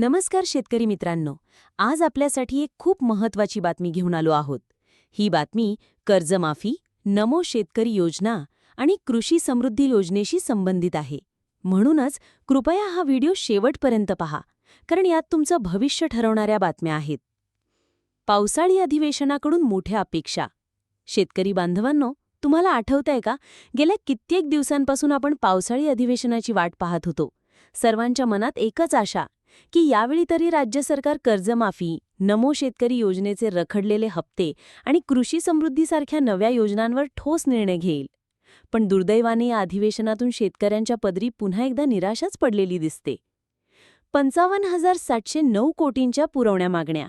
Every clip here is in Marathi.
नमस्कार शेतकरी मित्रांनो. आज आपल्यासाठी एक खूप महत्वाची बातमी घेऊन आलो आहोत. ही बातमी कर्जमाफी नमो शेतकरी योजना आणि कृषी समृद्धी योजनेशी संबंधित आहे. म्हणूनच कृपया हा व्हिडिओ शेवटपर्यंत पहा कारण यात तुमचं भविष्य ठरवणाऱ्या बातम्या आहेत. पावसाळी अधिवेशनाकडून मोठ्या अपेक्षा. शेतकरी बांधवांनो तुम्हाला आठवतंय का? गेल्या कित्येक दिवसांपासून आपण पावसाळी अधिवेशनाची वाट पाहत होतो. सर्वांच्या मनात एकच आशा की यावेळी तरी राज्य सरकार कर्जमाफी नमो शेतकरी योजनेचे रखडलेले हप्ते आणि कृषी समृद्धीसारख्या नव्या योजनांवर ठोस निर्णय घेईल. पण दुर्दैवाने या अधिवेशनातून शेतकऱ्यांच्या पदरी पुन्हा एकदा निराशाच पडलेली दिसते. पंचावन्न हजार सातशे नऊ कोटींच्या पुरवण्या मागण्या.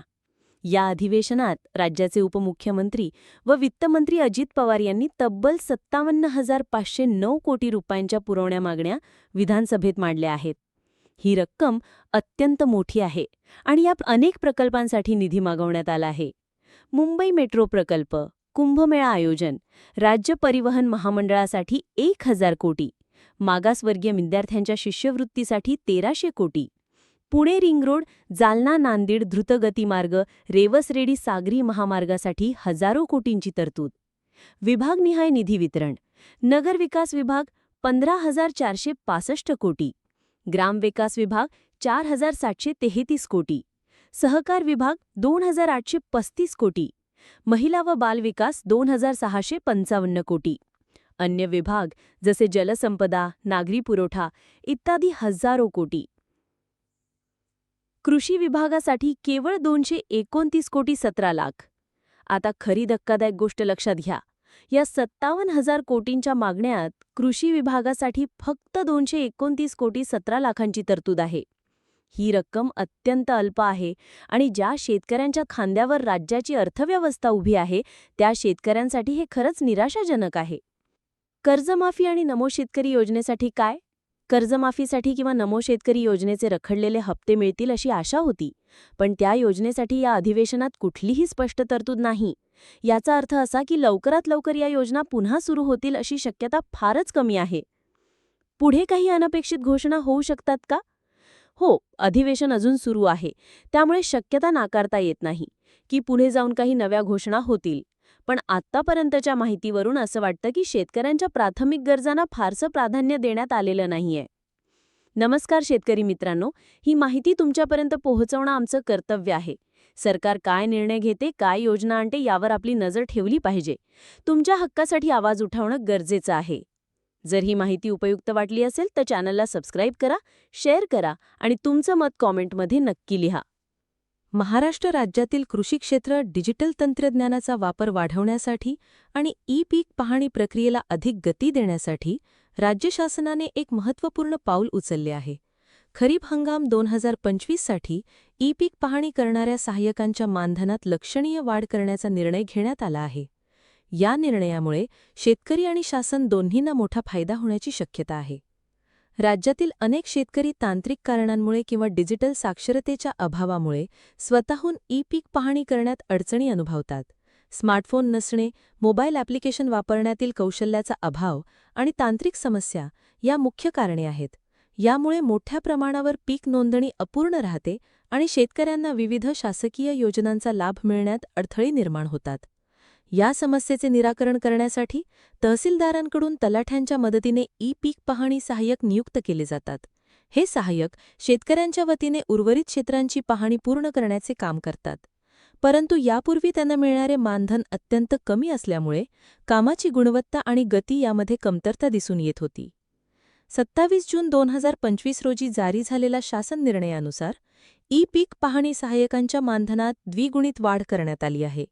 या अधिवेशनात राज्याचे उपमुख्यमंत्री व वित्तमंत्री अजित पवार यांनी तब्बल सत्तावन्न हजार पाचशे नऊ कोटी रुपयांच्या पुरवण्या मागण्या विधानसभेत मांडल्या आहेत. ही रक्कम अत्यंत मोठी आहे आणि या अनेक प्रकल्पांसाठी निधी मागवण्यात आला आहे. मुंबई मेट्रो प्रकल्प कुंभमेळा आयोजन राज्य परिवहन महामंडळासाठी एक हजार कोटी मागासवर्गीय विद्यार्थ्यांच्या शिष्यवृत्तीसाठी तेराशे कोटी पुणे रिंग रोड जालना नांदेड द्रुतगती मार्ग रेवसरेडी सागरी महामार्गासाठी हजारो कोटींची तरतूद. विभागनिहाय निधी वितरण नगर विकास विभाग पंधरा हजार चारशे पासष्ट कोटी ग्रामविकास विभाग चार हजार सातशे तेहतीस कोटी. सहकार विभाग दोन हजार आठशे पस्तीस कोटी. महिला व बालविकास दोन हजार सहाशे पंचावन्न कोटी. अन्य विभाग जसे जलसंपदा नागरी पुरवठा इत्यादी हजारो कोटी. कृषी विभागासाठी केवळ दोनशे एकोणतीस कोटी सतरा लाख. आता खरी धक्कादायक गोष्ट लक्षात घ्या. या सत्तावन्न हजार कोटींच्या मागण्यात कृषी विभागासाठी फक्त दोनशे एकोणतीस कोटी सतरा लाखांची तरतूद आहे. ही रक्कम अत्यंत अल्प आहे आणि ज्या शेतकऱ्यांच्या खांद्यावर राज्याची अर्थव्यवस्था उभी आहे त्या शेतकऱ्यांसाठी हे खरंच निराशाजनक आहे. कर्जमाफी आणि नमो शेतकरी योजनेसाठी काय? कर्जमाफीसाठी किंवा नमो शेतकरी योजनेचे रखडलेले हप्ते मिळतील अशी आशा होती. पण त्या योजनेसाठी या अधिवेशनात कुठलीही स्पष्ट तरतूद नाही. याचा अर्थ असा की लवकरात लवकर या योजना पुन्हा सुरू होतील अशी शक्यता फारच कमी आहे. पुढे काही अनपेक्षित घोषणा होऊ शकतात का? हो अधिवेशन अजून सुरू आहे. त्यामुळे शक्यता नाकारता येत नाही. की पुढे जाऊन काही नव्या घोषणा होतील. पण आत्तापर्यंतच्या माहितीवरून असं वाटतं की शेतकऱ्यांच्या प्राथमिक गरजांना फारसं प्राधान्य देण्यात आलेलं नाहीये. नमस्कार शेतकरी मित्रांनो ही माहिती तुमच्यापर्यंत पोहोचवणं आमचं कर्तव्य आहे. सरकार काय निर्णय घेते काय योजना आणते यावर आपली नजर ठेवली पाहिजे. तुमच्या हक्कासाठी आवाज उठवणं गरजेचं आहे. जर ही माहिती उपयुक्त वाटली असेल तर चॅनलला सबस्क्राईब करा शेअर करा आणि तुमचं मत कॉमेंटमध्ये नक्की लिहा. महाराष्ट्र राज्यातील कृषी क्षेत्र डिजिटल तंत्रज्ञानाचा वापर वाढवण्यासाठी आणि ई पीक पाहणी प्रक्रियेला अधिक गती देण्यासाठी राज्य शासनाने एक महत्त्वपूर्ण पाऊल उचलले आहे. खरीप हंगाम दोन हजार पंचवीससाठी ई पीक पाहणी करणाऱ्या सहाय्यकांच्या मानधनात लक्षणीय वाढ करण्याचा निर्णय घेण्यात आला आहे. या निर्णयामुळे शेतकरी आणि शासन दोन्हींना मोठा फायदा होण्याची शक्यता आहे. राज्यातील अनेक शेतकरी तांत्रिक कारणांमुळे किंवा डिजिटल साक्षरतेच्या अभावामुळे स्वतःहून ई पीक पाहणी करण्यात अडचणी अनुभवतात. स्मार्टफोन नसणे मोबाईल ॲप्लिकेशन वापरण्यातील कौशल्याचा अभाव आणि तांत्रिक समस्या या मुख्य कारणे आहेत. यामुळे मोठ्या प्रमाणावर पीक नोंदणी अपूर्ण राहते आणि शेतकऱ्यांना विविध शासकीय योजनांचा लाभ मिळण्यात अडथळे निर्माण होतात. या समस्येचे निराकरण करण्यासाठी तहसीलदारांकडून तलाठ्यांच्या मदतीने ई पीक पाहणी सहाय्यक नियुक्त केले जातात. हे सहाय्यक शेतकऱ्यांच्या वतीने उर्वरित क्षेत्रांची पाहणी पूर्ण करण्याचे काम करतात. परंतु यापूर्वी त्यांना मिळणारे मानधन अत्यंत कमी असल्यामुळे कामाची गुणवत्ता आणि गती यामध्ये कमतरता दिसून येत होती. सत्तावीस जून दोन हजार पंचवीस रोजी जारी झालेल्या शासन निर्णयानुसार ई पीक पाहणी सहाय्यकांच्या मानधनात द्विगुणित वाढ करण्यात आली आहे.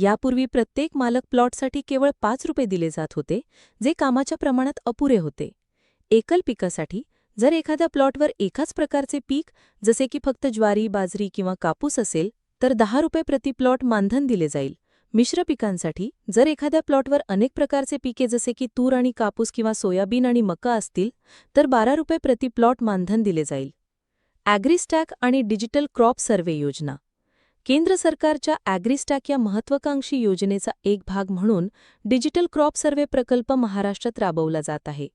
यापूर्वी प्रत्येक मालक प्लॉटसाठी केवळ पाच रुपये दिले जात होते जे कामाच्या प्रमाणात अपुरे होते. एकल पिकासाठी जर एखाद्या प्लॉटवर एकाच प्रकारचे पीक जसे की फक्त ज्वारी बाजरी किंवा कापूस असेल तर दहा रुपये प्रति प्लॉट मानधन दिले जाईल. मिश्र पिकांसाठी जर एखाद्या प्लॉटवर अनेक प्रकारचे पिके जसे की तूर आणि कापूस किंवा सोयाबीन आणि मका असतील तर बारा रुपये प्रति प्लॉट मानधन दिले जाईल. ॲग्रीस्टॅक आणि डिजिटल क्रॉप सर्व्हे योजना केंद्र सरकारच्या ॲग्रिस्टॅक या महत्वाकांक्षी योजनेचा एक भाग म्हणून डिजिटल क्रॉप सर्वे प्रकल्प महाराष्ट्रात राबवला जात आहे.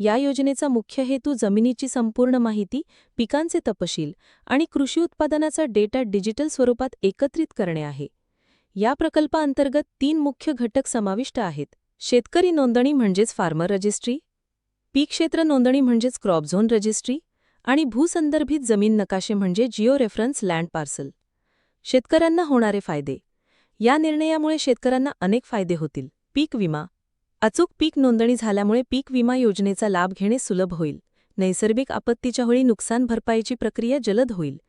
या योजनेचा मुख्य हेतू जमिनीची संपूर्ण माहिती पिकांचे तपशील आणि कृषी उत्पादनाचा डेटा डिजिटल स्वरूपात एकत्रित करणे आहे. या प्रकल्पाअंतर्गत तीन मुख्य घटक समाविष्ट आहेत. शेतकरी नोंदणी म्हणजेच फार्मर रजिस्ट्री पीक क्षेत्र नोंदणी म्हणजेच क्रॉप झोन रजिस्ट्री आणि भूसंदर्भित जमीन नकाशे म्हणजे जिओ रेफरन्स लँड पार्सल. शेतकऱ्यांना होणारे फायदे. या निर्णयामुळे शेतकऱ्यांना अनेक फायदे होतील. पीक विमा. अचूक पीक नोंदणी झाल्यामुळे पीक विमा योजनेचा लाभ घेणे सुलभ होईल. नैसर्गिक आपत्तीच्या वेळी नुकसान भरपाईची प्रक्रिया जलद होईल.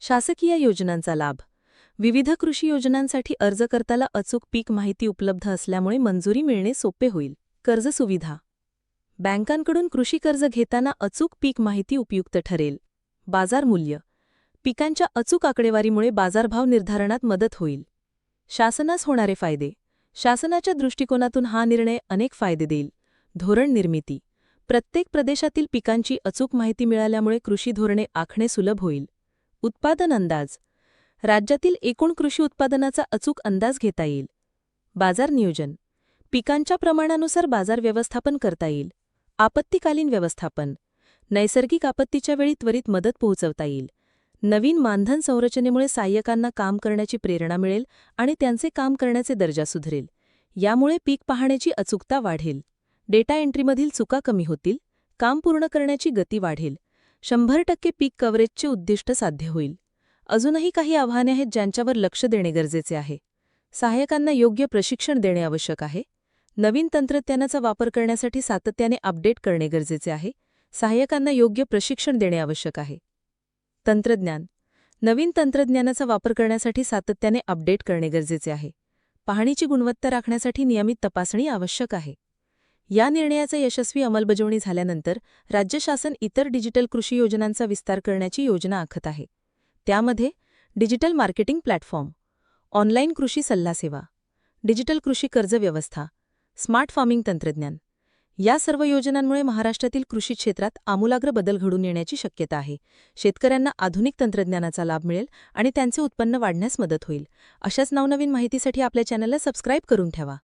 शासकीय योजनांचा लाभ. विविध कृषी योजनांसाठी अर्ज करताना अचूक पीक माहिती उपलब्ध असल्यामुळे मंजुरी मिळणे सोपे होईल. कर्ज सुविधा. बँकांकडून कृषी कर्ज घेताना अचूक पीक माहिती उपयुक्त ठरेल. बाजार मूल्य. पिकांच्या अचूक आकडेवारीमुळे बाजारभाव निर्धारणात मदत होईल. शासनास होणारे फायदे. शासनाच्या दृष्टिकोनातून हा निर्णय अनेक फायदे देईल. धोरण निर्मिती. प्रत्येक प्रदेशातील पिकांची अचूक माहिती मिळाल्यामुळे कृषी धोरणे आखणे सुलभ होईल. उत्पादन अंदाज. राज्यातील एकूण कृषी उत्पादनाचा अचूक अंदाज घेता येईल. बाजार नियोजन. पिकांच्या प्रमाणानुसार बाजार व्यवस्थापन करता येईल. आपत्तीकालीन व्यवस्थापन. नैसर्गिक आपत्तीच्या वेळी त्वरित मदत पोहोचवता येईल. नवीन मानधन संरचनेमुळे सहाय्यकांना काम करण्याची प्रेरणा मिळेल आणि त्यांचे काम करण्याचे दर्जा सुधरेल. यामुळे पीक पाहण्याची अचूकता वाढेल. डेटा एंट्रीमधील चुका कमी होतील. काम पूर्ण करण्याची गती वाढेल. शंभर टक्के पीक कव्हरेजचे उद्दिष्ट साध्य होईल. अजूनही काही आव्हाने आहेत ज्यांच्यावर लक्ष देणे गरजेचे आहे. सहाय्यकांना योग्य प्रशिक्षण देणे आवश्यक आहे. नवीन तंत्रज्ञानाचा वापर करण्यासाठी सातत्याने अपडेट करणे गरजेचे आहे. सहाय्यकांना योग्य प्रशिक्षण देणे आवश्यक आहे. तंत्रज्ञान. नवीन तंत्रज्ञानाचा वापर करण्यासाठी सातत्याने अपडेट करणे गरजेचे आहे. पाहणीची गुणवत्ता राखण्यासाठी नियमित तपासणी आवश्यक आहे. या निर्णयाचा यशस्वी अंमलबजावणी झाल्यानंतर राज्य शासन इतर डिजिटल कृषी योजनांचा विस्तार करण्याची योजना आखत आहे. त्यामध्ये डिजिटल मार्केटिंग प्लॅटफॉर्म ऑनलाईन कृषी सल्ला सेवा डिजिटल कृषी कर्ज व्यवस्था स्मार्ट फार्मिंग तंत्रज्ञान या सर्व योजनांमुळे महाराष्ट्रातील कृषी क्षेत्रात आमूलाग्र बदल घडून येण्याची शक्यता आहे. शेतकऱ्यांना आधुनिक तंत्रज्ञानाचा लाभ मिळेल आणि त्यांचे उत्पन्न वाढण्यास मदत होईल. अशाच नवनवीन माहितीसाठी आपल्या चॅनलला सबस्क्राईब करून ठेवा.